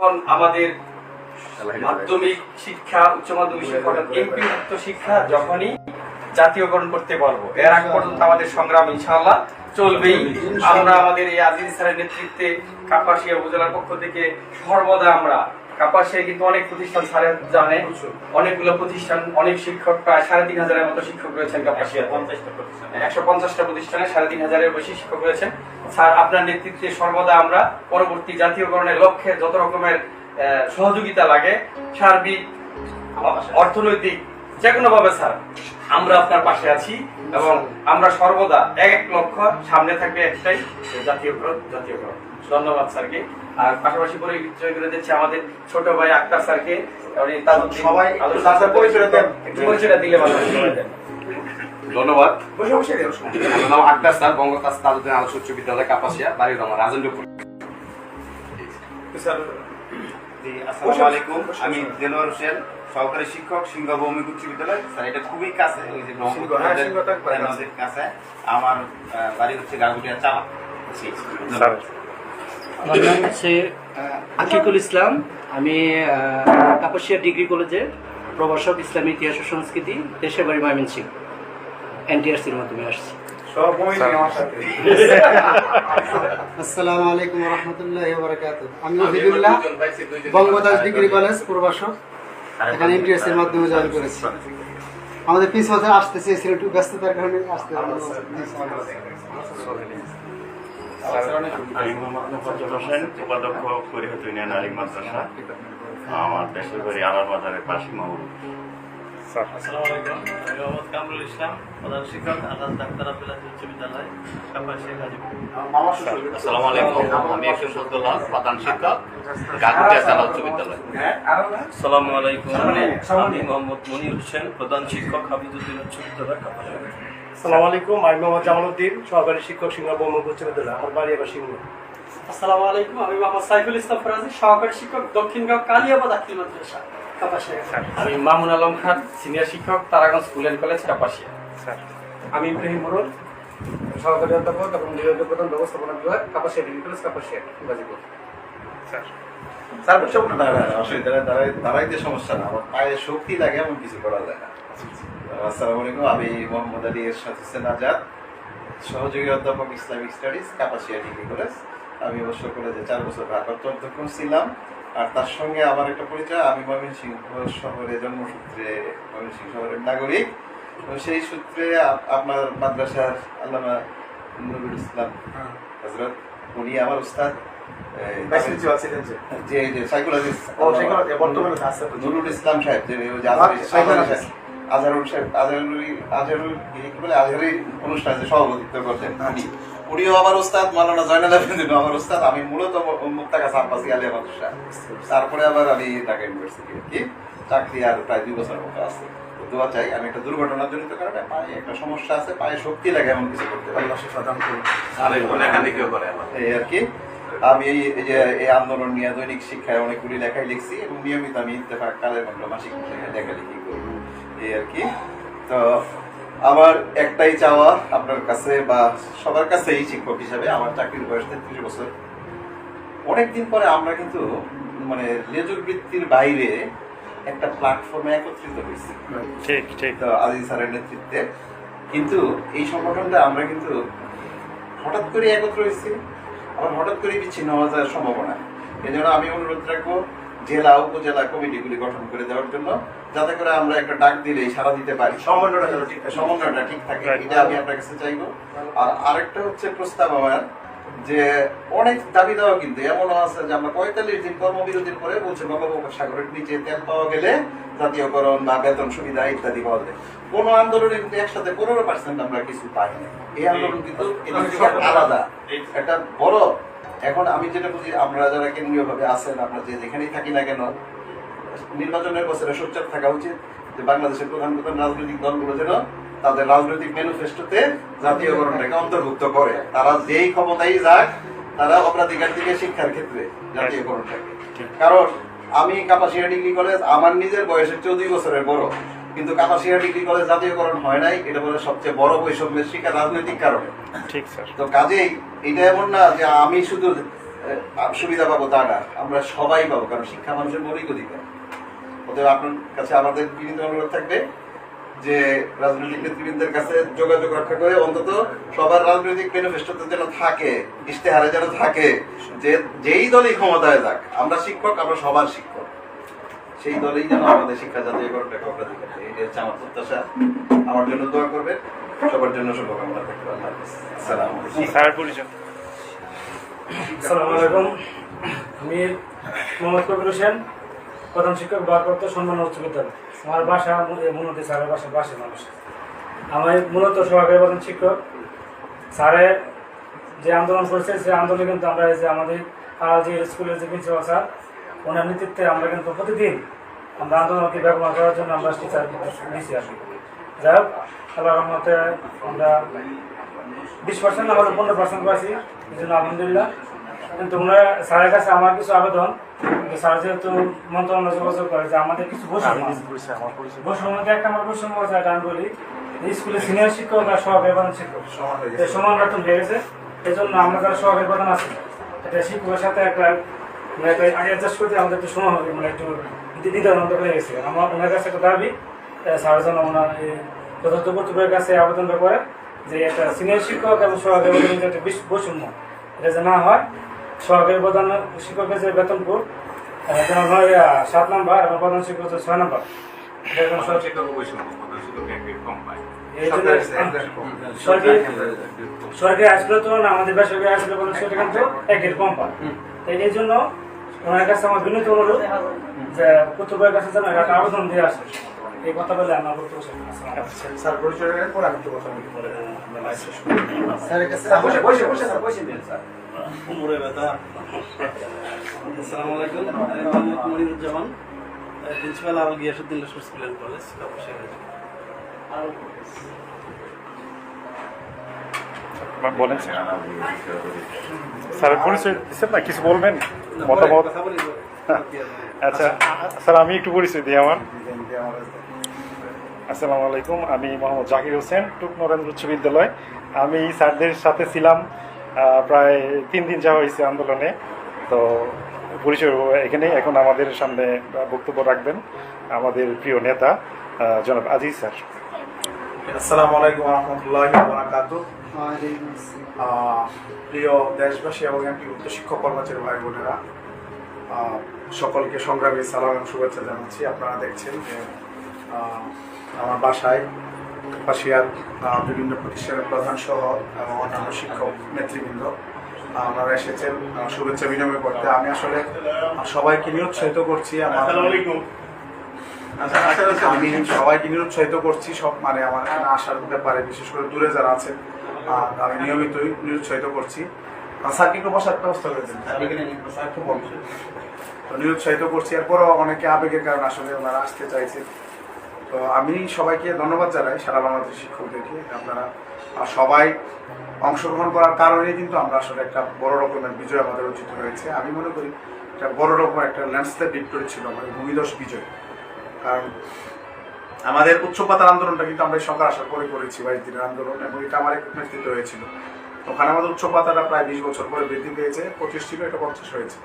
এখন আমাদের মাধ্যমিক শিক্ষা উচ্চ মাধ্যমিক শিক্ষা এমপি মুক্ত শিক্ষা যখনই জাতীয়করণ করতে পারব এর আগ পর্যন্ত আমাদের সংগ্রাম ইনশাআল্লাহ চলবেই। আমরা আমাদের এই আজিজ স্যারের নেতৃত্বে কাপাসিয়া উপজেলার পক্ষ থেকে সর্বদা আমরা কাপাসিয়া কিন্তু অনেক প্রতিষ্ঠান স্যারের জানে। অনেকগুলো প্রতিষ্ঠান অনেক শিক্ষক প্রায় সাড়ে তিন হাজারের মতো শিক্ষক রয়েছেন কাপাসিয়া একশো পঞ্চাশটা প্রতিষ্ঠানে সাড়ে তিন হাজারের বেশি শিক্ষক রয়েছেন। স্যার আপনার নেতৃত্বে সর্বদা আমরা পরবর্তী জাতীয়করণের লক্ষ্যে যত রকমের সহযোগিতা লাগে সার্বিক অর্থনৈতিক যে কোনো ভাবে স্যার আমরা আপনার পাশে আছি এবং আমরা সর্বদা এক এক লক্ষ্য সামনে থাকবে একটাই জাতীয়করণ জাতীয়করণ। ধন্যবাদ স্যারকে। আর পাশাপাশি পরিচয় করে দিচ্ছে আমাদের ছোট ভাই আক্তার স্যারকে। সবাই পরিচয়টা দিলে ভালো। ধন্যবাদ। বসে বসে দেন আমার নাম আক্তার স্যার বঙ্গতাজ তাজুদ্দিন আদর্শ উচ্চ বিদ্যালয় কাপাসিয়া বাড়ির আমার রাজেন্দ্রপুর আসসালামু আলাইকুম। আমি দেলোয়ার হোসেন সহকারী শিক্ষক সিংহ ভৌমিক উচ্চ বিদ্যালয়। স্যার এটা খুবই কাছে ওই যে হ্যাঁ, নদের- হ্যাঁ, কাছে। আমার বাড়ি হচ্ছে গাগুটিয়া চালা। আমার নাম হচ্ছে আকিকুল ইসলাম। আমি আহ, কাপাসিয়া ডিগ্রি কলেজের প্রভাষক ইসলামী ইতিহাস ও সংস্কৃতি দেশের বাড়ি ময়মনসিং এনটিআরসির মাধ্যমে আসছি। আমার আসসালামু আলাইকুম রহমতুল্লাহ আমি ওহিদুল্লাহ বঙ্গদাস ডিগ্রি কলেজ প্রভাষক এখানে এমটিএস মাধ্যমে জয়েন করেছি। আমাদের পিস বছর আসতে চেয়েছিল একটু ব্যস্ততার কারণে আসতে পারিনি। আমি মোহাম্মদ মোফাজ্জল হোসেন উপাধ্যক্ষ পরিহত ইউনিয়ন আলিম মাদ্রাসা। আমার দেশের বাড়ি আলার বাজারের পাশে মাহুর আসসালামু আলাইকুম। আমি মোহাম্মদ কামরুল ইসলাম প্রধান শিক্ষক ডাক্তার আব্দুল্লাহ উচ্চ বিদ্যালয় কাপাসিয়া গাজীপুর আসসালামু আলাইকুম। আমি একশো সত্তর প্রধান শিক্ষক গাগুটিয়া চালা উচ্চ বিদ্যালয়। আসসালামু আলাইকুম। আমি মোহাম্মদ মনির হোসেন প্রধান শিক্ষক হাফিজুদ্দিন উচ্চ বিদ্যালয় কাপাসিয়া। আসসালামু আলাইকুম। আমি মোহাম্মদ জামালউদ্দিন সহকারী শিক্ষক সিংহ বৌমুখ উচ্চ বিদ্যালয় আমার বাড়ি এবার সিংহ আসসালামু আলাইকুম। আমি মোহাম্মদ সাইফুল ইসলাম ফরাজি সহকারী শিক্ষক দক্ষিণগাঁও কালিয়াবাদ আখিল মাদ্রাসা। কাপাসিয়া আমি মামুন আলম খান সিনিয়র শিক্ষক Taraganj school and college Kapasia. আমি ইব্রাহিম মোরল সহকারী অধ্যাপক এবং নিয়োগের প্রধান ব্যবস্থাপনা বিভাগ Kapasia degree college Kapasia Gazipur. Sir. বসে বলুন। না, না, অসুবিধা নেই, দাঁড়াই- দাঁড়াইতে সমস্যা না। আমার পায়ে শক্তি লাগে এমন কিছু করা যায় না। আসসালামু আলাইকুম আমি মোহাম্মদ আলী এরশাদ হোসেন আজাদ সহযোগী অধ্যাপক Islamic studies Kapasia degree college. আমি অবশ্য কলেজে চার বছর ভারপ্রাপ্ত অধ্যক্ষ ছিলাম। আর তার সঙ্গে আমার একটা পরিচয় আমি ময়মনসিংহ শহরে জন্মসূত্রে ময়মনসিংহ শহরের নাগরিক। তো সেই সূত্রে আপনার মাদ্রাসার আল্লামা নুরুল ইসলাম হজরত উনি আমার উস্তাদ। নুরুল ইসলাম সাহেব আচ্ছা, আজহারুল সাহেব আজহারুল আজহারুল কি বলে আজহারি অনুষ্ঠানে সভাপতিত্ব করতেন উনি। উনিও আমার ওস্তাদ মালানা জয়নাল আবেদিনও আমার ওস্তাদ আমি মূলত মুক্তাকা সাব্বাসি আলিয়া মাদ্রাসা তারপরে আবার আমি ঢাকা ইউনিভার্সিটি কি চাকরি আর প্রায় দুই বছর মতো আছে। দোয়া চাই আমি একটা দুর্ঘটনার জনিত কারণে পায়ে একটা সমস্যা আছে পায়ে শক্তি লাগে এমন কিছু করতে পারি আল্লাহ শিফা লেখালেখিও করে আমার এই আর কি। আমি এই এই যে এই আন্দোলন নিয়ে দৈনিক শিক্ষায় অনেকগুলি লেখাই লিখছি এবং নিয়মিত আমি ইত্তেফাক কালের মাসিক লেখালেখি করি। এই আর কি। তো আমার একটাই চাওয়া আপনার কাছে বা সবার কাছেই শিক্ষক হিসাবে আমার চাকরির বয়স তেত্রিশ বছর। অনেকদিন পরে আমরা কিন্তু মানে লেজুর বৃত্তির বাইরে একটা প্ল্যাটফর্মে একত্রিত হয়েছি। ঠিক ঠিক। তো আজিজ স্যারের নেতৃত্বে। কিন্তু এই সংগঠনটা আমরা কিন্তু হঠাৎ করে একত্র হয়েছি। আবার হঠাৎ করে বিচ্ছিন্ন হওয়া যাওয়ার সম্ভাবনা। এই জন্য আমি অনুরোধ রাখব জেলা উপজেলা কমিটিগুলি গঠন করে দেওয়ার জন্য যাতে করে আমরা একটা ডাক দিলেই সারা দিতে পারি। সমন্বয়টা যেন ঠিক সমন্বয়টা ঠিক থাকে এটা আমি আপনার কাছে চাইব। আর আরেকটা হচ্ছে প্রস্তাব আমার যে অনেক দাবি দেওয়া কিন্তু এমনও আছে যে আমরা পঁয়তাল্লিশ দিন কর্মবিরতির পরে বলছে বঙ্গোপসাগরের নিচে তেল পাওয়া গেলে জাতীয়করণ বা বেতন সুবিধা ইত্যাদি পাওয়া যায়। কোন আন্দোলনে কিন্তু একসাথে পনেরো পার্সেন্ট আমরা কিছু পাই না এই আন্দোলন কিন্তু আলাদা। একটা বড় এখন আমি যেটা বুঝি আমরা যারা কেন্দ্রীয় ভাবে আছেন আমরা যে যেখানেই থাকি না কেন, নির্বাচনের বছরে সোচ্চার থাকা উচিত যে বাংলাদেশের প্রধান প্রধান রাজনৈতিক দলগুলো যেন তাদের রাজনৈতিক ম্যানিফেস্টোতে জাতীয়করণটাকে অন্তর্ভুক্ত করে। তারা যেই ক্ষমতাই যাক, তারা অগ্রাধিকার দিকে শিক্ষার ক্ষেত্রে জাতীয়করণটাকে। কারণ আমি কাপাসিয়া ডিগ্রি কলেজ, আমার নিজের বয়সের চৌদ্দ বছরের বড়। কিন্তু কাপাসিয়া ডিগ্রি কলেজ জাতীয়করণ হয় নাই এটা বলে সবচেয়ে বড় বৈষম্যের শিক্ষা রাজনৈতিক কারণে। ঠিক স্যার। তো কাজেই এটা এমন না যে আমি শুধু সুবিধা পাবো তা না আমরা সবাই পাবো কারণ শিক্ষা মানুষের মৌলিক অধিকার। অতএব আপনার কাছে আমাদের বিনীত অনুরোধ থাকবে যে রাজনৈতিক নেতৃবৃন্দের কাছে যোগাযোগ রক্ষা করে অন্তত সবার রাজনৈতিক ম্যানিফেস্টোতে যেন থাকে ইশতেহারে যেন থাকে যে যেই দলই ক্ষমতায় যাক আমরা শিক্ষক আমরা সবার শিক্ষক। সেই দলেই যেন আমাদের শিক্ষা জাতীয়করণটাকে অগ্রাধিকার দেয় এটা হচ্ছে আমার প্রত্যাশা। আমার জন্য দোয়া করবে সবার জন্য শুভকামনা থাকবে আল্লাহ হাফেজ। আসসালামু আলাইকুম। পরিচয়। আসসালামু আলাইকুম। আমি মোহাম্মদ কবির হোসেন প্রধান শিক্ষক ভারপ্রাপ্ত সম্মান উচ্চ বিদ্যালয়। আমার বাসা মূলত স্যারের বাসা বাসে মানুষ। আমি মূলত সহকারী প্রধান শিক্ষক। স্যারের যে আন্দোলন করেছে সেই আন্দোলনে কিন্তু আমরা যে আমাদের যে স্কুলের যে প্রিন্সিপাল স্যার ওনার নেতৃত্বে আমরা কিন্তু প্রতিদিন আমরা আন্দোলনকে ব্যবহার করার জন্য আমরা টিচার দিচ্ছি আর কি। যাই হোক আল্লাহ রহমতে আমরা বিশ পার্সেন্ট আমাদের পনেরো পার্সেন্ট পাইছি এই জন্য আলহামদুলিল্লাহ। কিন্তু ওনার স্যারের কাছে আমার কিছু আবেদন স্যার যেহেতু মন্ত্রণালয় যোগাযোগ করে যে আমাদের কিছু বৈষম্য একটা আমার বৈষম্য আছে আমি বলি স্কুলে সিনিয়র শিক্ষক আর সহকারী প্রধান শিক্ষক সমান বেতন হয়ে গেছে এই জন্য আমরা যারা সহকারী প্রধান আছি এটা শিক্ষকের সাথে একটা মানে একটা অ্যাডজাস্ট করতে আমাদের একটু সময় হবে মানে একটু দ্বিধাদ্বন্দ্ব হয়ে গেছে। আমার ওনার কাছে একটা দাবি স্যার যেন ওনার যথার্থ কর্তৃপক্ষের কাছে আবেদনটা করে যে একটা সিনিয়র শিক্ষক এবং সহকারী প্রধানের একটা বৈষম্য। এটা যে না হয় সহকারী প্রধান শিক্ষকের যে বেতন যেন আহ, সাত নাম্বার এবং প্রধান শিক্ষক হচ্ছে ছয় নাম্বার। যেন সরকারি হাসপাতাল তুলনা আমাদের বেসরকারি হাসপাতাল সেটা কিন্তু একের কম পায়। তাই এই জন্য ওনার কাছে আমার বিনীত অনুরোধ যে কর্তৃপক্ষের কাছে যেন একটা আবেদন দিয়ে আসে। এই কথা বলে আমার বক্তব্য। স্যার পরিচয় পর আমি একটু কথা বলি। শেষ কাছে বসে বসে বসে স্যার বসে দিন স্যার। কোমরে ব্যথা। আসসালামু আলাইকুম। আমি Mohammad Moniruzzaman principal Al Giasuddin Laskar school and college Kapasia বলেন। পরিচয় না? কিছু বলবেন? মতামত? আচ্ছা স্যার, আমি একটু পরিচয় দিই আমার। আসসালামু আলাইকুম, আমি মোহাম্মদ জাকির হোসেন টুক নরেন্দ্র উচ্চ বিদ্যালয়। আমি স্যারদের সাথে ছিলাম প্রায় তিন দিন যাওয়া হয়েছে আন্দোলনে। তো পরিচয় এখানে এখন আমাদের সামনে বক্তব্য রাখবেন আমাদের প্রিয় নেতা জনাব আজিজ স্যার। আসসালামু আলাইকুম রহমতুল্লাহ বারাকাতু প্রিয় দেশবাসী এবং এমপি উচ্চ শিক্ষক কর্মচারী ভাই বোনেরা সকলকে সংগ্রামী সালাম এবং শুভেচ্ছা জানাচ্ছি। আপনারা দেখছেন যে আমার বাসায় পাশিয়ার বিভিন্ন প্রতিষ্ঠানের প্রধান সহ এবং অন্যান্য শিক্ষক নেতৃবৃন্দ আপনারা এসেছেন শুভেচ্ছা বিনিময় করতে। আমি আসলে সবাইকে নিয়ে উৎসাহিত করছি। আমার আমি সবাইকে নিরুৎসাহিত করছি? সব মানে আমার এখানে আসার ব্যাপারে বিশেষ করে দূরে যারা আছেন আহ, আমি নিয়মিতই নিরুৎসাহিত করছি। স্যারকে একটু বসার ব্যবস্থা একটু বলুন। তো নিরুৎসাহিত করছি। এরপরও অনেকে আবেগের কারণে আসলে ওনারা আসতে চাইছে তো আমি সবাইকে ধন্যবাদ জানাই সারা বাংলাদেশ শিক্ষকদেরকে। আপনারা সবাই অংশগ্রহণ করার কারণে কিন্তু আমরা আসলে একটা বড় রকমের বিজয় আমাদের অর্জিত হয়েছে। আমি মনে করি একটা বড় রকমের একটা ল্যান্ডস্কেপ ভিক্টোরি ছিল আমাদের ভূমিদশ বিজয়। কারণ আমাদের উচ্চপাতার আন্দোলনটা কিন্তু আমরা সরকার আসার পরে করেছি বাইশ দিনের আন্দোলন এবং এটা আমার এক নেতৃত্ব হয়েছিল। ওখানে আমাদের উচ্চপাতাটা প্রায় বিশ বছর পরে বৃদ্ধি পেয়েছে পঁচিশ ছিল এটা পঞ্চাশ হয়েছে।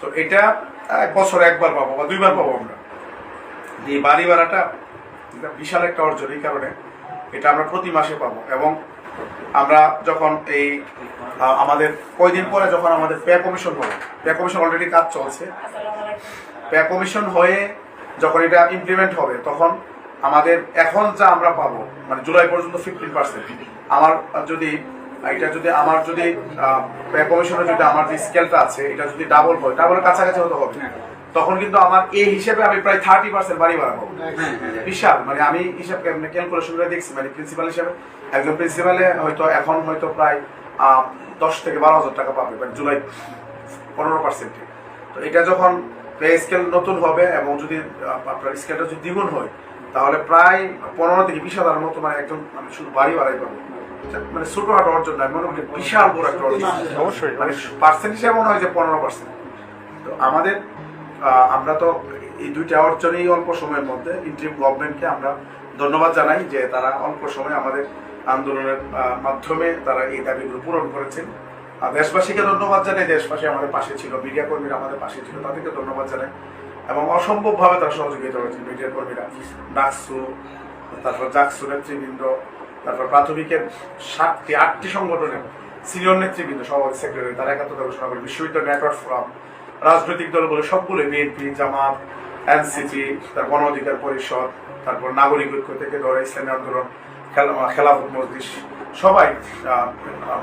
তো এটা এক বছর একবার পাবো বা দুইবার পাবো আমরা। এই বাড়ি ভাড়াটা এটা বিশাল একটা অর্জন এই কারণে এটা আমরা প্রতি মাসে পাবো এবং আমরা যখন এই আমাদের কয়দিন পরে যখন আমাদের পে কমিশন হবে পে কমিশন অলরেডি কাজ চলছে। পে কমিশন হয়ে যখন এটা ইমপ্লিমেন্ট হবে তখন আমাদের এখন যা আমরা পাবো মানে জুলাই পর্যন্ত ফিফটিন পার্সেন্ট আমার যদি এটা যদি আমার যদি পে কমিশনে যদি আমার যে স্কেলটা আছে এটা যদি ডাবল হয় ডাবলের কাছাকাছি হতে হবে। তখন কিন্তু আমার এই হিসেবে আমি প্রায় থার্টি পার্সেন্ট বাড়ি বাড়াবো বিশাল মানে আমি হিসাব ক্যালকুলেশন করে দেখছি মানে প্রিন্সিপাল হিসেবে একজন প্রিন্সিপালে হয়তো এখন হয়তো প্রায় দশ থেকে বারো হাজার টাকা পাবে মানে জুলাই পনেরো পার্সেন্টে তো এটা যখন স্কেল নতুন হবে এবং যদি আপনার স্কেলটা যদি দ্বিগুণ হয় তাহলে প্রায় পনেরো থেকে বিশ হাজারের মতো মানে একজন মানে শুধু বাড়ি বাড়াই পাবে। এটা মানে ছোটখাটো অর্জন নয় মনে করি বিশাল বড় একটা অর্জন। অবশ্যই, মানে পার্সেন্ট হিসেবে মনে হয় যে পনেরো পার্সেন্ট তো আমাদের আমরা তো এই দুইটা অর্জনেই অল্প সময়ের মধ্যে ইন্টারিম গভর্নমেন্টকে আমরা ধন্যবাদ জানাই যে তারা অল্প সময়ে আমাদের আন্দোলনের মাধ্যমে তারা এই দাবিগুলো পূরণ করেছেন। আর দেশবাসীকে ধন্যবাদ জানাই, দেশবাসী আমাদের পাশে ছিল মিডিয়া কর্মীরা আমাদের পাশে ছিল, তাদেরকে ধন্যবাদ জানাই। এবং অসম্ভবভাবে তারা সহযোগিতা করেছে মিডিয়া কর্মীরা। ডাকসু তারপর জাকসু নেতৃবৃন্দ, তারপর প্রাথমিকের সাতটি, আটটি সংগঠনের সিনিয়র নেতৃবৃন্দ, সভাপতি সেক্রেটারি তারা একাত্মতা ঘোষণা করে বিশ্ববিদ্যালয় নেটওয়ার্ক ফোরাম রাজনৈতিক দলগুলো সবগুলো বিএনপি জামাত এনসিপি তার গণ অধিকার পরিষদ, তারপর নাগরিক ঐক্য থেকে ধরে ইসলামী আন্দোলন, খেলা- খেলাফত মজলিস সবাই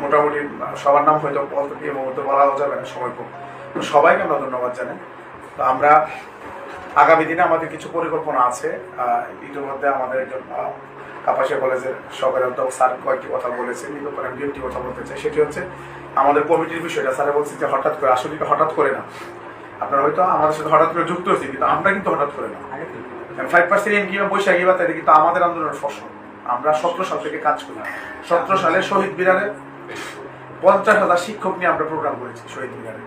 মোটামুটি সবার নাম হয়তো এই মুহূর্তে বলাও যাবে না সময় কম তো সবাইকে আমরা ধন্যবাদ জানাই। তো আমরা আগামী দিনে আমাদের কিছু পরিকল্পনা আছে। ইতিমধ্যে আমাদের একজন কাপাসিয়া কলেজের সরকারি অধ্যাপক স্যার কয়েকটি কথা বলেছেন। এই ব্যাপারে আমি দুটি কথা বলতে চাই। সেটি হচ্ছে আমাদের কমিটির বিষয়টা স্যারে বলছে যে হঠাৎ করে আসলে হঠাৎ করে না? আপনারা হয়তো আমাদের সাথে হঠাৎ করে যুক্ত হয়েছে কিন্তু আমরা কিন্তু হঠাৎ করে না। ফাইভ পার্সেন্ট এনকিমে বৈশাখী বা তাদের কিন্তু আমাদের আন্দোলনের ফসল আমরা সতেরো সাল থেকে কাজ করি। সতেরো সালে শহীদ বিরারে পঞ্চাশ হাজার শিক্ষক নিয়ে আমরা প্রোগ্রাম করেছি শহীদ মিনারে।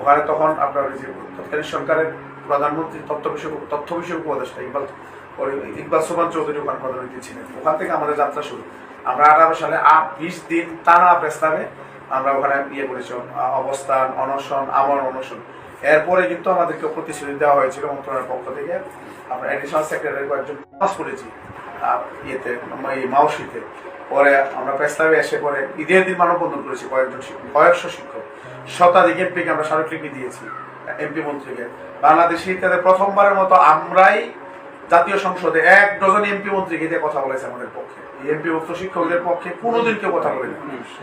ওখানে তখন আপনার ওই যে তৎকালীন সরকারের প্রধানমন্ত্রী, তথ্য বিষয়ক তথ্য বিষয়ক উপদেষ্টা ইকবাল ইকবাল সোমান চৌধুরী ওখানে প্রধানমন্ত্রী ছিলেন। ওখান থেকে আমাদের যাত্রা শুরু। আমরা আঠারো সালে আট, বিশ দিন টানা প্রস্তাবে আমরা ওখানে ইয়ে করেছি, অবস্থান, অনশন আমর অনশন। এরপরে কিন্তু আমাদেরকে প্রতিশ্রুতি দেওয়া হয়েছিল মন্ত্রণালয়ের পক্ষ থেকে। আমরা অ্যাডিশনাল সেক্রেটারি কয়েকজন পাস করেছি। ইয়েতে এই মাউসিতে। পরে আমরা প্রস্তাবে এসে পরে ঈদের দিন মানববন্ধন করেছি কয়েকজন শিক্ষক, কয়েকশো শিক্ষক। শতাধিক এমপিকে আমরা স্মারকলিপি দিয়েছি, এমপি মন্ত্রীকে। বাংলাদেশে তাদের প্রথমবারের মতো আমরাই জাতীয় সংসদে এক ডজন এমপি মন্ত্রীকে দিয়ে কথা বলেছে আমাদের পক্ষে। এমপি মুক্ত শিক্ষকদের পক্ষে কোনোদিন কেউ কথা বলেনি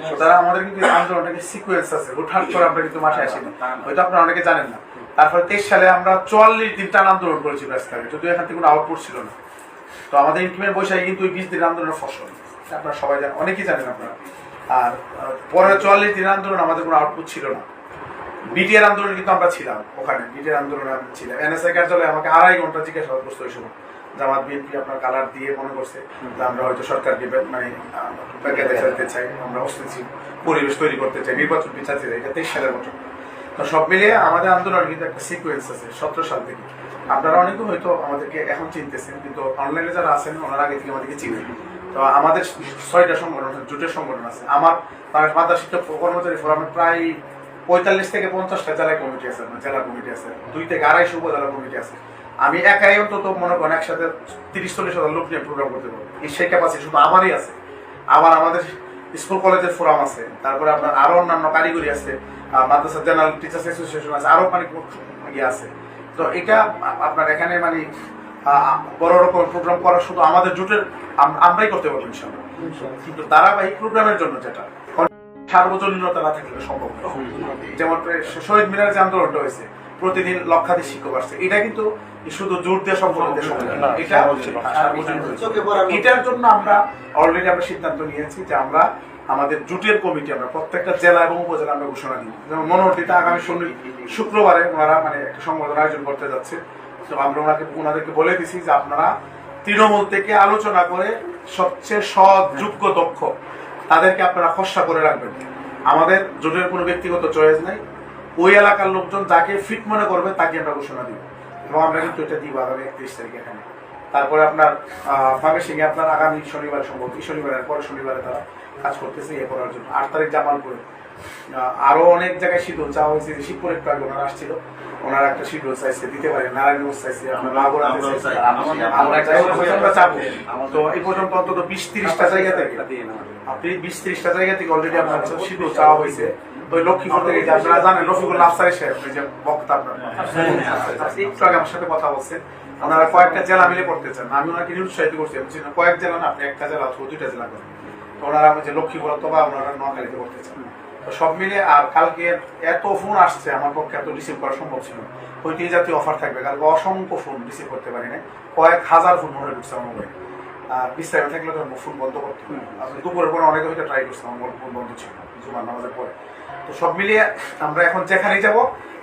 তো তারা আমাদের কিন্তু আন্দোলনটাকে সিকুয়েন্স আছে, হুটহাট করে আমরা কিন্তু মাঠে আসিনি। হয়তো আপনারা অনেকে জানেন না। তারপরে তেইশ সালে আমরা চুয়াল্লিশ দিন টান আন্দোলন করেছি রাস্তায় যদিও এখান থেকে কোনো আউটপুট ছিল না। তো আমাদের ইনক্রিমেন্ট বৈশাখী কিন্তু ওই বিশ দিন আন্দোলনের ফসল। আপনারা সবাই জানেন, অনেকেই জানেন আপনারা। আর পরের চুয়াল্লিশ দিন আন্দোলন আমাদের কোনো আউটপুট ছিল না। বিটিআর আন্দোলন কিন্তু আমরা ছিলাম ওখানে বিটিআর আন্দোলনে আমি ছিলাম। এনএসআই কার্যালয়ে আমাকে আড়াই ঘণ্টা জিজ্ঞাসাবাদ করতে হয়েছিল। জামাত বিএনপি আপনার কালার দিয়ে মনে করছে, যে আমরা হয়তো সরকারকে বে- মানে চাইতে চাই, আমরা অস্থিতিশীল পরিবেশ তৈরি করতে চাই, নির্বাচন বিচার চাই, এটা তেইশ সালের মতো তো সব মিলিয়ে আমাদের আন্দোলন কিন্তু একটা সিকুয়েন্স আছে, সতেরো সাল থেকে। আপনারা অনেকে হয়তো আমাদেরকে এখন চিনতেছেন, কিন্তু অনলাইনে যারা আছেন, ওনারা আগে থেকে আমাদেরকে চিনেন। তো আমাদের ছয়টা সংগঠন জোটের সংগঠন আছে। আমার বাংলাদেশ মাদ্রাসা শিক্ষক কর্মচারী ফোরামে প্রায় পঁয়তাল্লিশ থেকে পঞ্চাশটা জেলা কমিটি আছে মানে জেলা কমিটি আছে। দুই থেকে আড়াইশো উপজেলা কমিটি আছে। আমি একাই অন্তত মনে করেন একসাথে তিরিশ, চল্লিশ হাজার লোক নিয়ে প্রোগ্রাম করতে পারব। এই সেই ক্যাপাসিটি শুধু আমারই আছে। আবার আমাদের স্কুল কলেজের ফোরাম আছে তারপরে আপনার আরও অন্যান্য কারিগরি আছে মাদ্রাসা জেনারেল টিচার্স অ্যাসোসিয়েশন আছে আরও মানে ইয়ে আছে। তো এটা আপনার এখানে মানে বড় রকম প্রোগ্রাম করা শুধু আমাদের জোটের আমরাই করতে পারব ইনশাল্লাহ কিন্তু ধারাবাহিক প্রোগ্রামের জন্য যেটা সার্বজনীনতা না থাকলে সম্ভব। যেমন শহীদ মিনার যে আন্দোলনটা হয়েছে প্রতিদিন লক্ষাধিক শিক্ষক আসছে। এটা কিন্তু শুধু জোর দিয়ে সম্পূর্ণ এটা। এটার জন্য আমরা অলরেডি আমরা সিদ্ধান্ত নিয়েছি যে আমরা আমাদের জুটের কমিটি আমরা প্রত্যেকটা জেলা এবং উপজেলা আমরা ঘোষণা দিব। যেমন মনোহরটিতে আগামী শনি শুক্রবারে ওনারা মানে একটা সংবর্ধনা আয়োজন করতে যাচ্ছে। তো আমরা ওনাকে ওনাদেরকে বলে দিছি যে আপনারা তৃণমূল থেকে আলোচনা করে সবচেয়ে সৎ যোগ্য দক্ষ তাদেরকে আপনারা খসড়া করে রাখবেন। আমাদের জোটের কোনো ব্যক্তিগত চয়েস নাই। ওই এলাকার লোকজন যাকে ফিট মনে করবে তাকে আমরা ঘোষণা দিব। এবং আমরা কিন্তু এটা দিব আগামী একত্রিশ তারিখে এখানে। তারপরে আপনার ফার্মেসিং আপনার আগামী শনিবার সম্ভব এই শনিবারের পরে শনিবারে তারা কাজ করতেছে এ করার জন্য। আট তারিখ জামালপুরে আহ, আরও অনেক জায়গায় শিডিউল চাওয়া হয়েছে যে শিবপুর একটু আগে ওনারা আসছিল। ওনারা একটা শিডিউল চাইছে দিতে পারে নারায়ণগঞ্জ চাইছে আমরা চাবো তো এই পর্যন্ত অন্তত বিশ তিরিশটা জায়গা থেকে আপনি বিশ ত্রিশটা জায়গা থেকে অলরেডি আপনার শিডিউল চাওয়া হয়েছে। ওই লক্ষ্মীপুর থেকে যে আপনারা জানেন রফিকুল আফসারি সাহেব ওই যে বক্তা আপনার আপনি একটু আগে আমার সাথে কথা বলছেন। ওনারা কয়েকটা জেলা মিলে করতে চান। আমি ওনাকে নিরুৎসাহিত করছি। আমি কয়েক জেলা না আপনি একটা জেলা অথবা দুইটা জেলা করেন। তো ওনারা যে লক্ষ্মীপুর অথবা ওনারা নোয়াখালীতে করতে চান। সব মিলে আর কালকে এত ফোন আসছে আমার পক্ষে এত রিসিভ করা সম্ভব ছিল। হয়তো জাতীয় অফার থাকবে। কালকে অসংখ্য ফোন রিসিভ করতে পারি না কয়েক হাজার ফোন মনে ঢুকছে আমার মোবাইলে। আর বিস্তারিত থাকলে তো ফোন বন্ধ করতে আপনি দুপুরের পরে অনেকে হয়তো ট্রাই করছে আমার ফোন বন্ধ ছিল জুমার নামাজের পরে। তো সব মিলিয়ে আমরা এখন যেখানেই যাব,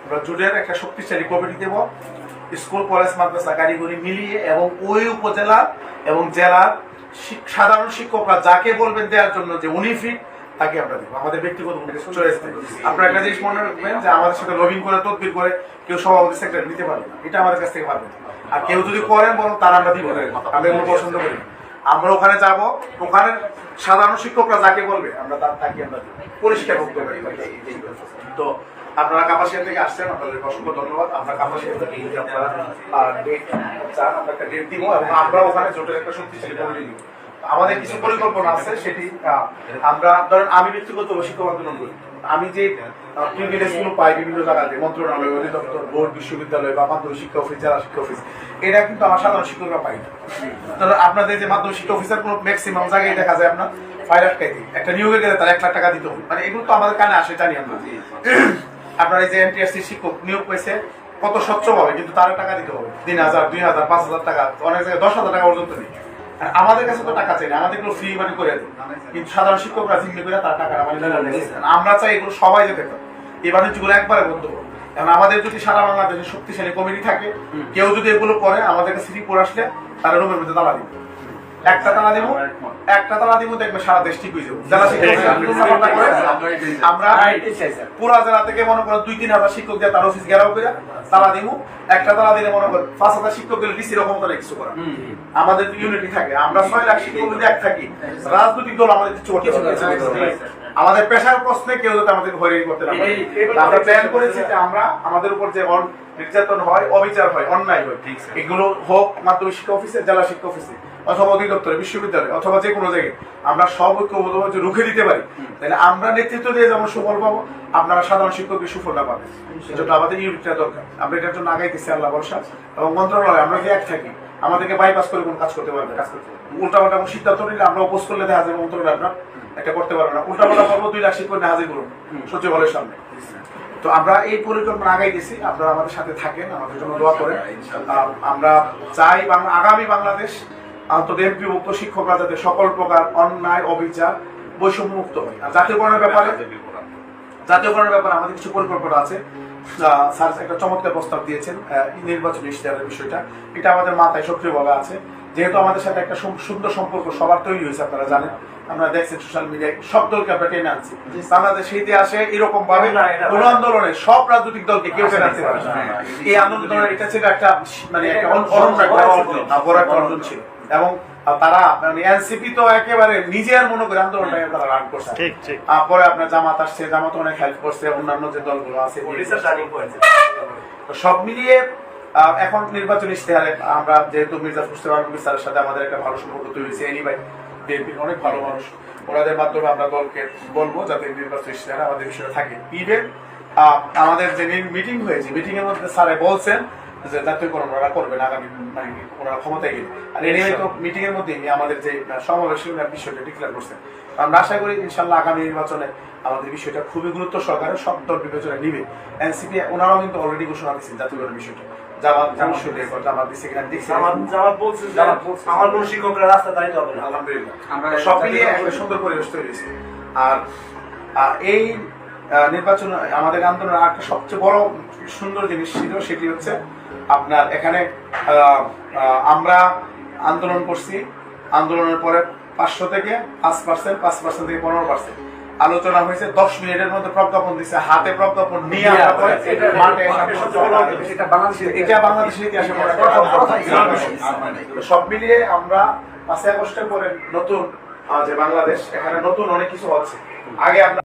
আমরা জুডের একটা শক্তিশালী কমিটি দেব। স্কুল, কলেজ, মাদ্রাসা কারিগরি মিলিয়ে এবং ওই উপজেলা এবং জেলার সাধারণ শিক্ষকরা যাকে বলবেন দেওয়ার জন্য যে উনি ফিট তাকে আমরা দেবো। আমাদের ব্যক্তিগত আপনার একটা জিনিস মনে রাখবেন যে আমাদের সাথে লবিং করে, তদবির করে কেউ সভাপতি সেক্রেটারি নিতে পারবে না। এটা আমাদের কাছ থেকে পারবে আর কেউ যদি করেন বরং তারা আমরা দিব এগুলো পছন্দ করি। আমরা ওখানে যাব ওখানে সাধারণ শিক্ষকরা যাকে বলবে, আমরা তার তাকে আমরা পরিষ্কার পারি তো আপনারা কাপাসিয়া থেকে আসছেন আপনাদের অসংখ্য ধন্যবাদ। আমরা কাপাসিয়া থেকে আপনারা ডেট চান, আমরা একটা ডেট দিব এবং আমরা ওখানে জোটের একটা শক্তিশালী কমিটি দিব। আমাদের কিছু পরিকল্পনা আছে, সেটি আমরা, ধরেন আমি ব্যক্তিগত শিক্ষক আন্দোলন করি। আমি যে প্রিভিলেজগুলো পাই বিভিন্ন জায়গাতে, মন্ত্রণালয়, অধিদপ্তর, বোর্ড, বিশ্ববিদ্যালয় বা মাধ্যমিক শিক্ষা অফিস জেলা শিক্ষা অফিস এটা কিন্তু আমার সাধারণ শিক্ষকরা পাই না। ধরুন আপনাদের যে মাধ্যমিক শিক্ষা অফিসার কোনো ম্যাক্সিমাম জায়গায় দেখা যায় আপনার আটকাই দিই একটা নিয়োগে গেলে তার এক লাখ টাকা দিতে হবে। মানে এগুলো তো আমাদের কানে আসে, জানি আমরা। আপনার এই যে এনটিএসসি শিক্ষক নিয়োগ পেয়েছে কত স্বচ্ছভাবে, কিন্তু তার টাকা দিতে হবে। তিন হাজার, দুই হাজার, পাঁচ হাজার টাকা, অনেক জায়গায় দশ হাজার টাকা পর্যন্ত নেই। আর আমাদের কাছে তো টাকা চাই না আমাদের এগুলো ফ্রি মানে করে দিই কিন্তু সাধারণ শিক্ষকরা জিম্মি করে তার টাকা আমাদের আমরা চাই এগুলো সবাই যেতে পারে। এই বাণিজ্যগুলো একবারে বন্ধ করো কারণ আমাদের যদি সারা বাংলাদেশে শক্তিশালী কমিটি থাকে কেউ যদি এগুলো করে আমাদেরকে রিপোর্ট আসলে তারা রুমের মধ্যে তালা দিব। একটা তালা দিব একটা তালা দিব দেখবে সারা দেশ ঠিক হয়ে যাবে। শিক্ষক আমরা পুরা জেলা থেকে মনে করো দুই তিন হাজার শিক্ষক দিয়ে তার অফিস ঘেরাও করে তালা দিব। একটা তালা দিলে মনে করো পাঁচ হাজার শিক্ষক দিলে ডিসি রকম করে কিছু করা আমাদের ইউনিটি থাকে। আমরা ছয় লাখ শিক্ষক যদি এক থাকি রাজনৈতিক দল আমাদের কিছু করতে আমাদের পেশার প্রশ্নে কেউ যাতে আমাদের হয়রানি করতে না পারে। আমরা প্ল্যান করেছি যে আমরা আমাদের উপর যে নির্যাতন হয় অবিচার হয় অন্যায় হয় এগুলো হোক মাধ্যমিক শিক্ষা অফিসে জেলা শিক্ষা অফিসে অথবা অধিদপ্তরে বিশ্ববিদ্যালয়ে অথবা যে কোনো জায়গায় আমরা সব ঐক্যবদ্ধভাবে রুখে দিতে পারি। তাহলে আমরা নেতৃত্ব দিয়ে যেমন সুফল পাবো আপনারা সাধারণ শিক্ষকের সুফলটা পাবেন। সেজন্য আমাদের ইউনিটটা দরকার। আমরা এটার জন্য আগাইতেছি আল্লাহ ভরসা। এবং মন্ত্রণালয় আমরা যে এক থাকি আমাদেরকে বাইপাস করে কোনো কাজ করতে পারবে না। উল্টা পাল্টা কোনো সিদ্ধান্ত নিলে আমরা অপোজ করলে দেখা যাবে মন্ত্রণালয় আপনার এটা করতে পারবে না। উল্টা পাল্টা করব দুই লাখ শিক্ষক হাজির করুন সচিবালয়ের সামনে। তো আমরা এই পরিকল্পনা আগাই দিছি আপনারা আমাদের সাথে থাকেন আমাদের জন্য দোয়া করেন। আমরা চাই আগামী বাংলাদেশ অন্তত এমপি মুক্ত শিক্ষকরা যাতে সকল প্রকার অন্যায় অবিচার বৈষম্য মুক্ত হয়। আর জাতীয়করণের ব্যাপারে জাতীয়করণের ব্যাপারে আমাদের কিছু পরিকল্পনা আছে। স্যার একটা চমৎকার প্রস্তাব দিয়েছেন নির্বাচনী ইশতেহারের বিষয়টা। এটা আমাদের মাথায় সক্রিয়ভাবে আছে। যেহেতু আমাদের সাথে একটা সুন্দর সম্পর্ক সবার তৈরি হয়েছে আপনারা জানেন। আমরা দেখছেন সোশ্যাল মিডিয়ায় সব দলকে আমরা টেনে আনছি। বাংলাদেশ ইতিহাসে এরকম ভাবে কোন আন্দোলনে সব রাজনৈতিক দলকে কেউ টেনে আনতে পারে এই আন্দোলনের এটা ছিল একটা মানে একটা অর্জন ছিল। এবং তারা মানে এনসিপি তো একেবারে নিজের মনে করে আন্দোলনটাকে তারা রান করছে। ঠিক ঠিক। পরে আপনার জামাত আসছে জামাত অনেক হেল্প করছে অন্যান্য যে দলগুলো আছে সব মিলিয়ে এখন নির্বাচন ইশতেহারে আমরা যেহেতু মির্জা ফুস্তের স্যারের সাথে আমাদের একটা ভালো সম্পর্ক তৈরি হয়েছে। এনিভাই বিএনপির অনেক ভালো মানুষ। ওনাদের মাধ্যমে আমরা দলকে বলব যাতে নির্বাচন ইশতেহারে আমাদের বিষয়টা থাকে। ইভেন আমাদের যে মিটিং হয়েছে মিটিং এর মধ্যে স্যারে বলছেন যে জাতীয়করণ ওনারা করবেন আগামী মানে ওনারা ক্ষমতায় গেলে। আর তো মিটিং এর মধ্যে আমাদের যে সমাবেশ বিষয়টা ডিক্লেয়ার করছেন। আমরা আশা করি ইনশাল্লাহ আগামী নির্বাচনে আমাদের বিষয়টা খুবই গুরুত্ব সহকারে সব দল বিবেচনায় নিবে। এনসিপি ওনারাও কিন্তু অলরেডি ঘোষণা দিচ্ছেন জাতীয়করণ বিষয়টা। জামাত জামাত জামাত দিচ্ছে কিনা দেখছি জামাত বলছে আমার কোন শিক্ষকরা রাস্তা দাঁড়িয়ে হবে না। আলহামদুলিল্লাহ। আমরা সব মিলিয়ে একটা সুন্দর পরিবেশ তৈরি হয়েছে। আর এই নির্বাচন আমাদের আন্দোলনের একটা সবচেয়ে বড় সুন্দর জিনিস ছিল সেটি হচ্ছে আপনার এখানে আমরা আন্দোলন করছি। আন্দোলনের পরে পাঁচশো থেকে পাঁচ পার্সেন্ট পাঁচ পার্সেন্ট থেকে পনেরো পার্সেন্ট। আলোচনা হয়েছে দশ মিনিটের মধ্যে প্রজ্ঞাপন দিচ্ছে হাতে প্রজ্ঞাপন নিয়ে মাঠে এটা বাংলাদেশের ইতিহাসে। সব মিলিয়ে আমরা পাঁচই আগস্টের পরে নতুন যে বাংলাদেশ এখানে নতুন অনেক কিছু হচ্ছে। আগে আমরা